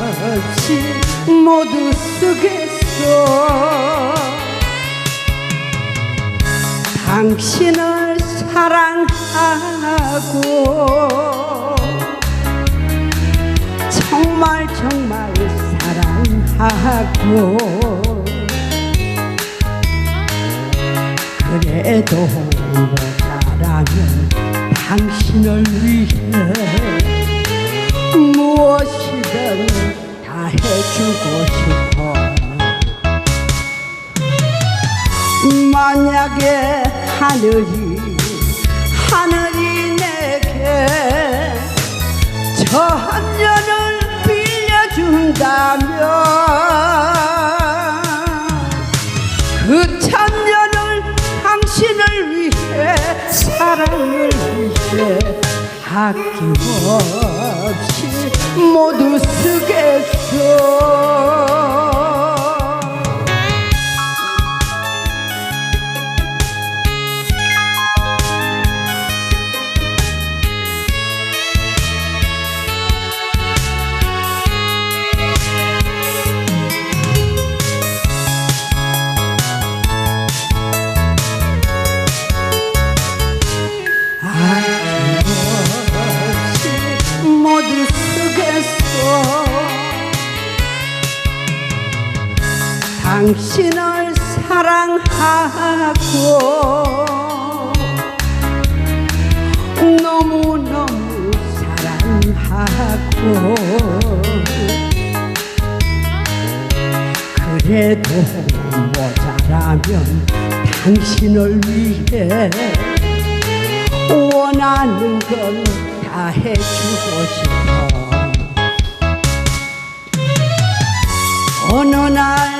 아낌없이 모두 쓰겠소. 당신을 사랑하고 정말 정말 사랑하고 그래도 모자라면 당신을 위해 주고 싶어. 만약에 하늘이 하늘이 내게 저 한 년을 빌려준다면 그 천년을 당신을 위해 사랑을 위해 아낌없이 모두 쓰겠어 Oh. 당신을 사랑하고 너무너무 사랑하고 그래도 모자라면 당신을 위해 원하는 건 다 해주고 싶어. 어느 날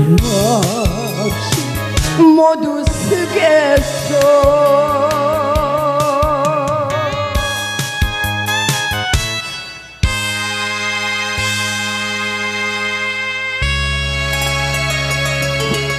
없이 모두 쓰겠소